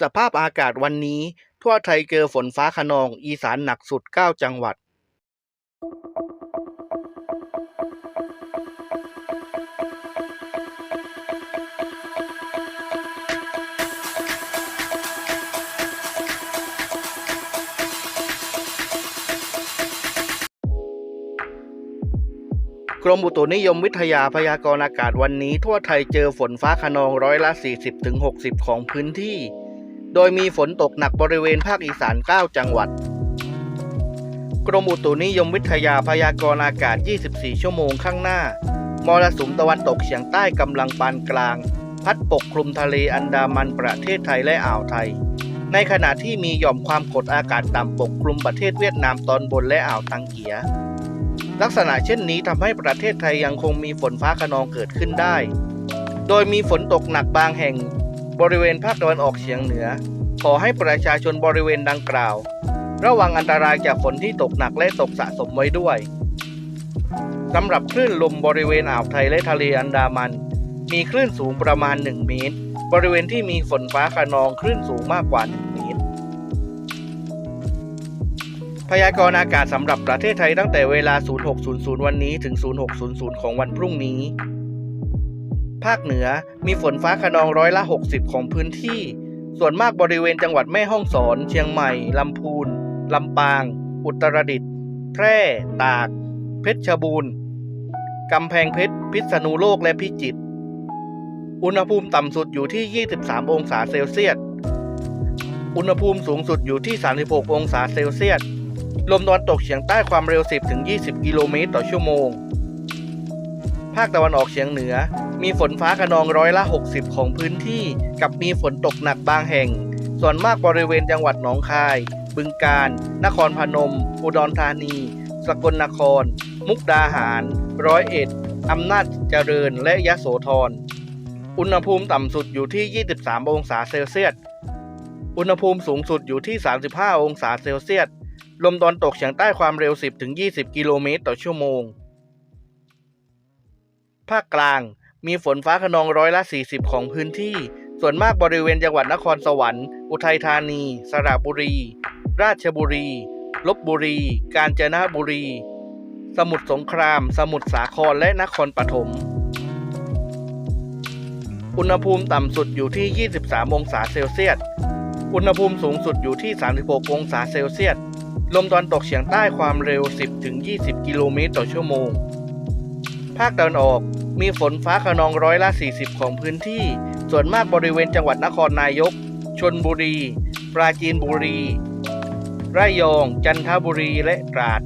สภาพอากาศวันนี้ ทั่วไทยเจอฝนฟ้าคะนอง อีสานหนักสุด 9 จังหวัด กรมอุตุนิยมวิทยาพยากรณ์อากาศวันนี้ ทั่วไทยเจอฝนฟ้าคะนองร้อยละ 40-60 ของพื้นที่ โดยมีฝนตกหนักบริเวณภาคอีสาน 9 จังหวัด กรมอุตุนิยมวิทยาพยากรณ์อากาศ 24 ชั่วโมงข้างหน้ามรสุมตะวันตกเฉียงใต้กำลังปานกลาง พัดปกคลุมทะเลอันดามันประเทศไทยและอ่าวไทย ในขณะที่มีหย่อมความกดอากาศต่ำปกคลุมประเทศเวียดนามตอนบนและอ่าวตังเกีย ลักษณะเช่นนี้ทำให้ประเทศไทยยังคงมีฝนฟ้าคะนองเกิดขึ้นได้ โดยมีฝนตกหนักบางแห่ง บริเวณภาคตะวันออกเฉียงเหนือ ขอให้ประชาชนบริเวณดังกล่าว ระวังอันตรายจากฝนที่ตกหนักและตกสะสมไว้ด้วยสำหรับคลื่นลมบริเวณอ่าวไทยและทะเลอันดามัน มีคลื่นสูงประมาณ 1 เมตร บริเวณที่มีฝนฟ้าคะนองคลื่นสูงมากกว่า 1 เมตร พยากรณ์อากาศสำหรับประเทศไทยตั้งแต่เวลา 0600 วันนี้ถึง 0600 ของวันพรุ่งนี้ ภาคเหนือมีฝนฟ้าคะนองร้อยละ 60 ของพื้นที่ ส่วนมากบริเวณจังหวัดแม่ฮ่องสอน เชียงใหม่ ลำพูน ลำปาง อุตรดิตถ์แพร่ ตาก เพชรบูรณ์กำแพงเพชร พิษณุโลกและพิจิตร อุณหภูมิต่ำสุดอยู่ที่ 23 องศาเซลเซียส อุณหภูมิสูงสุดอยู่ที่ 36 องศาเซลเซียส ลมตะวันตกเฉียงใต้ความเร็ว 10-20 กิโลเมตรต่อชั่วโมง ภาคตะวันออกเฉียงเหนือ มีฝนฟ้าคะนองร้อยละ 60 ของพื้นที่ กับมีฝนตกหนักบางแห่ง ส่วนมากบริเวณจังหวัดหนองคาย บึงกาฬ นครพนม อุดรธานี สกลนคร มุกดาหาร ร้อยเอ็ด อำนาจเจริญ และยะโสธร อุณหภูมิต่ำสุดอยู่ที่ 23 องศาเซลเซียส อุณหภูมิสูงสุดอยู่ที่ 35 องศาเซลเซียส ลมตะวันตกเฉียงใต้ความเร็ว 10-20 กิโลเมตรต่อชั่วโมง ภาคกลาง มีฝนฟ้าคะนองร้อยละ 40 ของพื้นที่ ส่วนมากบริเวณจังหวัดนครสวรรค์ อุทัยธานี สระบุรี ราชบุรี ลบบุรี กาญจนบุรี สมุทรสงคราม สมุทรสาคร และนครปฐม อุณหภูมิต่ำสุดอยู่ที่ 23 องศาเซลเซียส อุณหภูมิสูงสุดอยู่ที่ 36 องศาเซลเซียส ลมตะวันตกเฉียงใต้ความเร็ว 10-20 กิโลเมตรต่อชั่วโมงภาคตะวันออก มีฝนฟ้าคะนองร้อยละ 40 ของพื้นที่ ส่วนมากบริเวณจังหวัดนครนายก ชนบุรี ปราจีนบุรี ระยอง จันทบุรี และตราด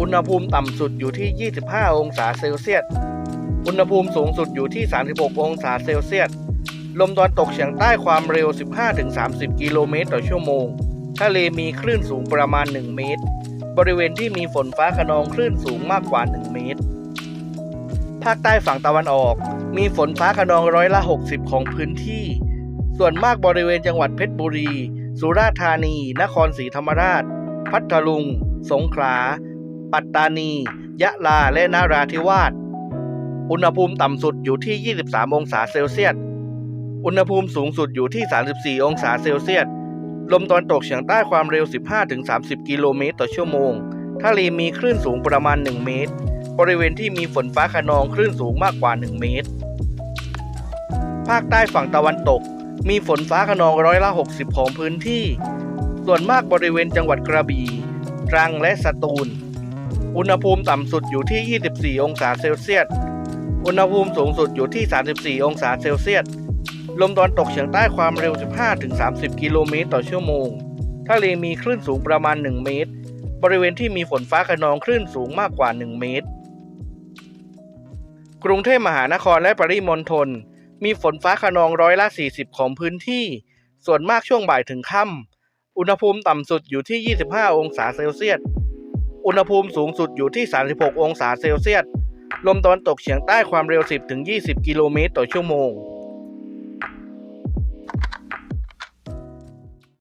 อุณหภูมิต่ำสุดอยู่ที่ 25 องศาเซลเซียส อุณหภูมิสูงสุดอยู่ที่ 36 องศาเซลเซียส ลมตะวันตกเฉียงใต้ความเร็ว 15-30 กิโลเมตรต่อชั่วโมง ทะเลมีคลื่นสูงประมาณ 1 เมตร บริเวณที่มีฝนฟ้าคะนองคลื่นสูงมากกว่า 1 เมตร ภาคใต้ฝั่งตะวันออก มีฝนฟ้าคะนองร้อยละ 60 ของพื้นที่ ส่วนมากบริเวณจังหวัดเพชรบุรี สุราษฎร์ธานี นครศรีธรรมราช พัทลุง สงขลา ปัตตานี ยะลา และนาราธิวาส อุณหภูมิต่ำสุดอยู่ที่ 23 องศาเซลเซียส อุณหภูมิสูงสุดอยู่ที่ 34 องศาเซลเซียส ลมตะวันตกเฉียงใต้ความเร็ว 15-30 กิโลเมตรต่อชั่วโมง ทะเลมีคลื่นสูงประมาณ 1 เมตร บริเวณที่มีฝนฟ้าคะนองคลื่นสูงมากกว่า 1 เมตร ภาคใต้ฝั่งตะวันตก มีฝนฟ้าคะนองร้อยละ 60 ของพื้นที่ ส่วนมากบริเวณจังหวัดกระบี่ตรังและสตูล อุณหภูมิต่ำสุดอยู่ที่ 24 องศาเซลเซียส อุณหภูมิสูงสุดอยู่ที่ 34 องศาเซลเซียส ลมตะวันตกเฉียงใต้ความเร็ว 15-30 กิโลเมตรต่อชั่วโมง ทะเลมีคลื่นสูงประมาณ 1 เมตร บริเวณที่มีฝนฟ้าคะนองคลื่นสูงมากกว่า 1 เมตร กรุงเทพมหานครและปริมณฑลมีฝนฟ้าขนองร้อยละ 40 ของพื้นที่ ส่วนมากช่วงบ่ายถึงค่ำ อุณหภูมิต่ำสุดอยู่ที่ 25 องศาเซลเซียส อุณหภูมิสูงสุดอยู่ที่ 36 องศาเซลเซียส ลมตะวันตกเฉียงใต้ความเร็ว 10-20 กิโลเมตรต่อชั่วโมง